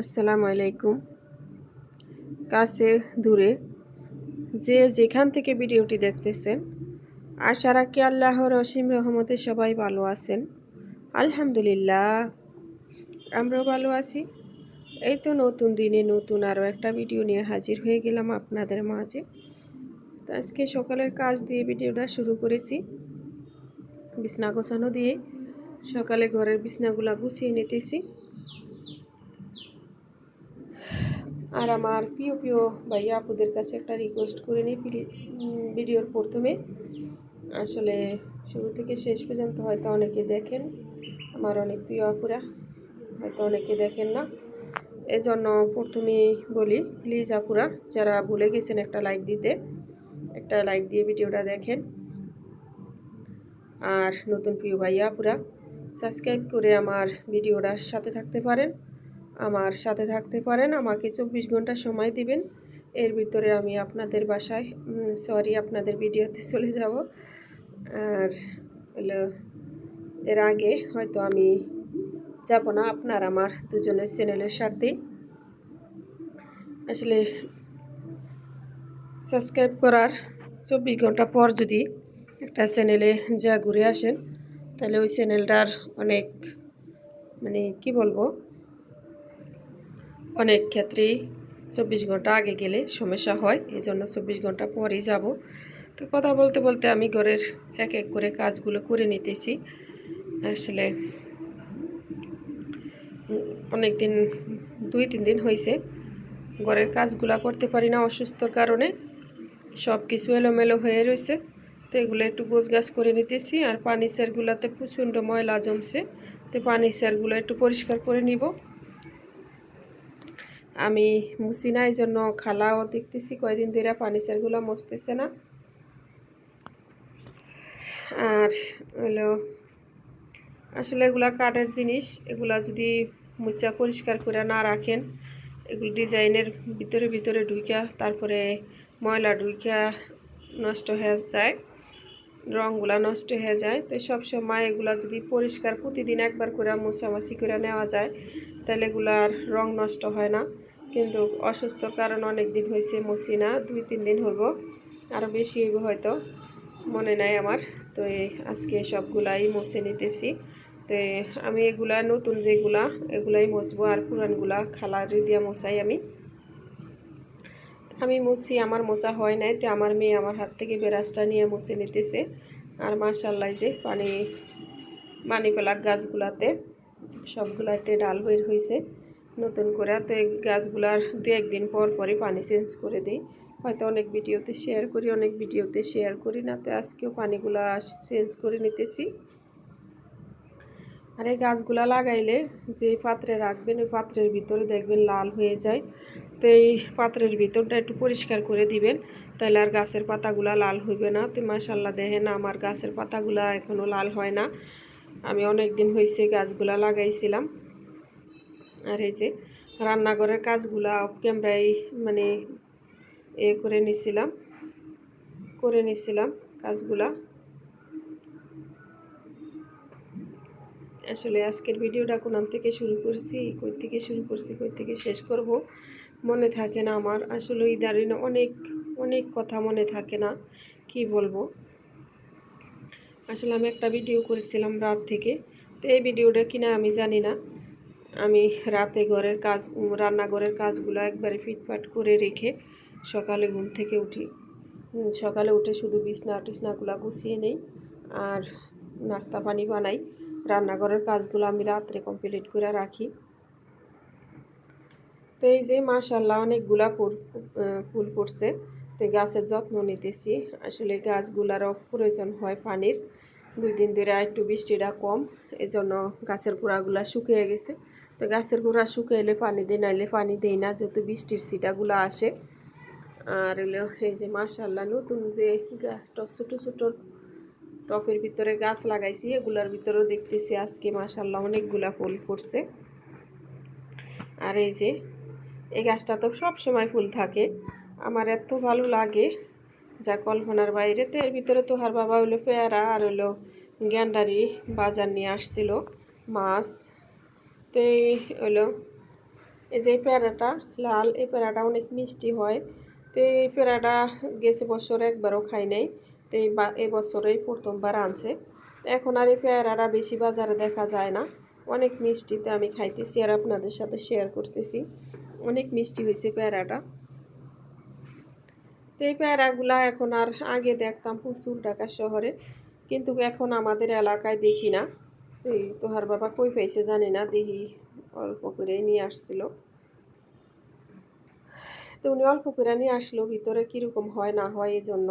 আসসালামু আলাইকুম। কাছে দূরে যে যেখান থেকে ভিডিওটি দেখতেছেন, আশা রাখি আল্লাহর অসীম রহমতে সবাই ভালো আছেন। আলহামদুলিল্লাহ, আমরাও ভালো আছি। এই তো নতুন দিনে নতুন আরও একটা ভিডিও নিয়ে হাজির হয়ে গেলাম আপনাদের মাঝে। তো আজকে সকালের কাজ দিয়ে ভিডিওটা শুরু করেছি। বিছনা গোছানো দিয়ে সকালে ঘরের বিছনাগুলা গুছিয়ে নিতেছি। আর আমার প্রিয় প্রিয় ভাইয়া আপুদের কাছে একটা রিকোয়েস্ট করে নিই ভিডিওর প্রথমে। আসলে শুরু থেকে শেষ পর্যন্ত হয়তো অনেকে দেখেন, আমার অনেক প্রিয় আপুরা, হয়তো অনেকে দেখেন না। এজন্য প্রথমে বলি প্লিজ আপুরা, যারা ভুলে গেছেন একটা লাইক দিতে, একটা লাইক দিয়ে ভিডিওটা দেখেন। আর নতুন প্রিয় ভাইয়া আপুরা সাবস্ক্রাইব করে আমার ভিডিওটার সাথে থাকতে পারেন। আমার সাথে থাকতে পারেন, আমাকে চব্বিশ ঘণ্টা সময় দিবেন। এর ভিতরে আমি আপনাদের বাসায় সরি আপনাদের ভিডিওতে চলে যাব। আর এর আগে হয়তো আমি যাব না আপনার আমার দুজনের চ্যানেলের সাথে। আসলে সাবস্ক্রাইব করার চব্বিশ ঘণ্টা পর যদি একটা চ্যানেলে যা ঘুরে আসেন তাহলে ওই চ্যানেলটার অনেক মানে কি বলব, অনেক ক্ষেত্রেই চব্বিশ ঘণ্টা আগে গেলে সমস্যা হয় এই জন্য চব্বিশ ঘণ্টা পরেই যাব। তো কথা বলতে বলতে আমি ঘরের এক এক করে কাজগুলো করে নিতেছি। আসলে অনেক দিন দুই তিন দিন হয়েছে, ঘরের কাজগুলা করতে পারি না অসুস্থর কারণে। সব কিছু এলোমেলো হয়ে রয়েছে। তো এগুলো একটু গোছ গাছ করে নিতেছি আর পানি চারগুলাতে প্রচণ্ড ময়লা জমছে। তো পানি চারগুলো একটু পরিষ্কার করে নিব। আমি মুছি না এই জন্য খালাও দেখতেছি কয়দিন ধরে পানি ফার্নিচারগুলো মসতেছে না। আর হলো, আসলে এগুলা কাঠের জিনিস, এগুলা যদি মুচা পরিষ্কার করে না রাখেন, এগুলো ডিজাইনের ভিতরে ভিতরে ঢুইকা, তারপরে ময়লা ঢুইকা নষ্ট হয়ে যায়। রঙগুলা নষ্ট হয়ে যায়। তো সব সময় এগুলা যদি পরিষ্কার প্রতিদিন একবার করে মোছামাছি করে নেওয়া যায়, তাহলে এগুলার রং নষ্ট হয় না। কিন্তু অসুস্থর কারণ অনেক দিন হয়েছে, মুছি না, দুই, তিন দিন হইব। আরও বেশি হইব হয়তো, মনে নাই আমার। তো আজকে সবগুলাই মুছে নিতেছি। তো আমি এগুলা, নতুন যেগুলা, এগুলাই মুছবো আর পুরানগুলা খালা দিয়া মশাই আমি। আমি মুছি, আমার মোছা হয় নাই, তো আমার মেয়ে আমার হাত থেকে বেরাসটা নিয়ে মুছে নিতেছে। আর মার্শাল্লাহ যে পানি মানি পেলাক গাছগুলাতে, সবগুলাতে ডাল বের হয়েছে নতুন করে। তো এই গাছগুলার দু একদিন পর পরে পানি চেঞ্জ করে দিই। হয়তো অনেক ভিডিওতে শেয়ার করি, অনেক ভিডিওতে শেয়ার করি না, তো আজকেও পানিগুলা চেঞ্জ করে নিতেছি। আর এই গাছগুলা লাগাইলে যে পাত্রে রাখবেন, ওই পাত্রের ভিতরে দেখবেন লাল হয়ে যায়। তো এই পাত্রের ভিতরটা একটু পরিষ্কার করে দিবেন, তাহলে আর গাছের পাতাগুলা লাল হইবে না। তো মাসাল্লাহ দেখেন আমার গাছের পাতাগুলা এখনও লাল হয় না। আমি অনেক দিন হয়েছে গাছগুলা লাগাইছিলাম। আর এই যে রান্নাঘরের কাজগুলা অফ ক্যামেরায় মানে এ করে নিছিলাম করে নিছিলাম কাজগুলা। আসলে আজকের ভিডিওটা কোন থেকে শুরু করছি, কই থেকে শুরু করছি, কই থেকে শেষ করব, মনে থাকে না আমার। আসলে ইদারিন অনেক অনেক কথা মনে থাকে না, কি বলব? আসলে আমি একটা ভিডিও করেছিলাম রাত থেকে, তো এই ভিডিওটা কিনা আমি জানি না। আমি রাতে ঘরের কাজ রান্নাঘরের কাজগুলো একবারে ফিটফাট করে রেখে সকালে ঘুম থেকে উঠি। সকালে উঠে শুধু বিছনা টিছনাগুলো গুছিয়ে নেই, আর নাস্তা পানি বানাই। রান্নাঘরের কাজগুলো আমি রাত্রে কমপ্লিট করে রাখি। তো এই যে মাশাল্লাহ অনেকগুলা ফুল ফুল পড়ছে তো গাছের যত্ন নিতেছি। আসলে গাছগুলারও প্রয়োজন হয় পানির। দুই দিন ধরে একটু বৃষ্টিটা কম, এজন্য গাছের গোড়াগুলা শুকিয়ে গেছে। তো গাছের গোড়া শুকাইলে পানি দিই, নাইলে পানি দিই না, যেহেতু বৃষ্টির সিটাগুলো আসে। আর এই যে মাশাল্লাহ নতুন যে ছোটো ছোটো টপের ভিতরে গাছ লাগাইছি, এগুলার ভিতরেও দেখতেছি আজকে মাশাল্লাহ অনেকগুলা ফুল পড়ছে আর এই যে, এই গাছটা তো সব সময় ফুল থাকে। আমার এত ভালো লাগে যা কল্পনার বাইরে। তো এর ভিতরে তো হার বাবা হইল পেয়ারা, আর হইল গ্যান্ডারি বাজার নিয়ে আসছিল, মাছ। তো এই হলো এই যে পেয়ারাটা লাল, এই পেয়ারাটা অনেক মিষ্টি হয়। তো এই পেয়ারাটা গেছে বছর একবারও খাই নাই। এই বা এই বছরেই প্রথমবার আনছে। এখন আর এই পেয়ারাটা বেশি বাজারে দেখা যায় না। অনেক মিষ্টিতে আমি খাইতেছি আর আপনাদের সাথে শেয়ার করতেছি। অনেক মিষ্টি হয়েছে পেয়ারাটা। তো এই পেয়ারাগুলা এখন আর আগে দেখতাম প্রচুর ঢাকা শহরে। কিন্তু এখন আমাদের এলাকায় দেখি না। এই তোহার বাবা কই পাইছে জানি না, দেখি অল্প করে নিয়ে আসছিল। তো উনি অল্প করে নিয়ে আসলো, ভিতরে কীরকম হয় না হয় এই জন্য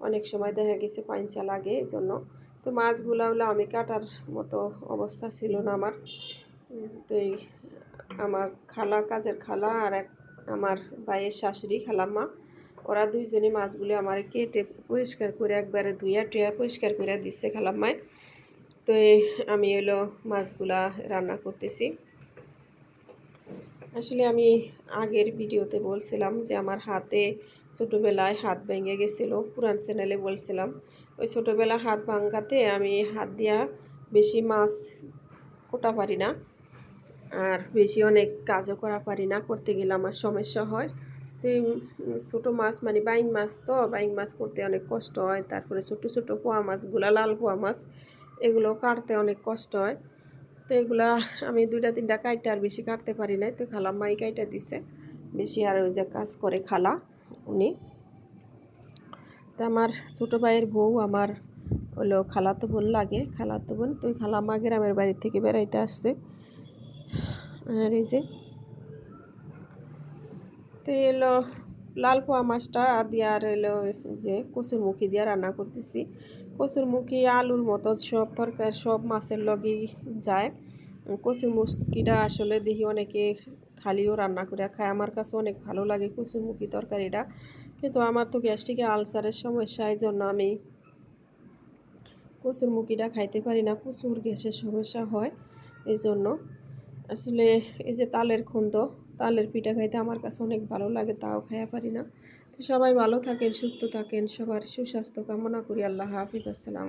অনেক সময় দেখা গেছে পাইঞ্চা লাগে এই জন্য। তো মাছগুলা হলো আমি কাটার মতো অবস্থা ছিল না আমার। তো এই আমার খালা, কাজের খালা আর এক আমার ভাইয়ের শাশুড়ি, খালাম্মা, ওরা দুইজনে মাছগুলো আমার কেটে পরিষ্কার করে একবারে ধুইয়া টুয়া পরিষ্কার করে দিচ্ছে খালাম্মায়। তো আমি এলো মাছগুলা রান্না করতেছি। আসলে আমি আগের ভিডিওতে বলছিলাম যে আমার হাতে ছোটোবেলায় হাত ভেঙে গেছিল, পুরান চ্যানেলে বলছিলাম। ওই ছোটোবেলা হাত ভাঙ্গাতে আমি হাত দিয়া বেশি মাছ কোটা পারি না, আর বেশি অনেক কাজও করা পারি না, করতে গেলে আমার সমস্যা হয়। তো ছোটো মাছ মানে বাইং মাছ তো বাইং মাছ করতে অনেক কষ্ট হয়, তারপরে ছোটো ছোটো পোয়া মাছগুলা লাল পোয়া মাছ, এগুলো কাটতে অনেক কষ্ট হয়। তো এগুলা আমি দুইটা তিনটা কাইটা আর বেশি কাটতে পারি নাই, তো খালা মাই কাইটা দিছে, বেশি আর ওই যে কাজ করে খালা। উনি। তা আমার ছোটো ভাইয়ের বউ আমার হলো খালাতো বোন লাগে, খালাতো বোন। তো ওই খালাম্মা গ্রামের বাড়ি থেকে বেড়াইতে আসছে। আর এই যে, তো এলো লাল পোয়া মাছটা দিয়ে আর এলো যে কচুরমুখী দিয়ে রান্না করতেছি। কচুরমুখী আলুর মতো সব তরকারি, সব মাছের লগেই যায়। কচুরমুখিটা আসলে দেখি অনেকে খালিও রান্না করে খায়। আমার কাছে অনেক ভালো লাগে কচুরমুখী তরকারিটা। কিন্তু আমার তো গ্যাস্ট্রিকে আলসারের সমস্যা এই জন্য আমি কচুরমুখিটা খাইতে পারি না। প্রচুর গ্যাসের সমস্যা হয় এই জন্য আসলে এই যে তালের খুন্দ, তালের পিঠা খাইতে আমার কাছে অনেক ভালো লাগে, তাও খাইয়া পারি না। তো সবাই ভালো থাকেন, সুস্থ থাকেন, সবার সুস্বাস্থ্য কামনা করি। আল্লাহ হাফিজ, আসসালাম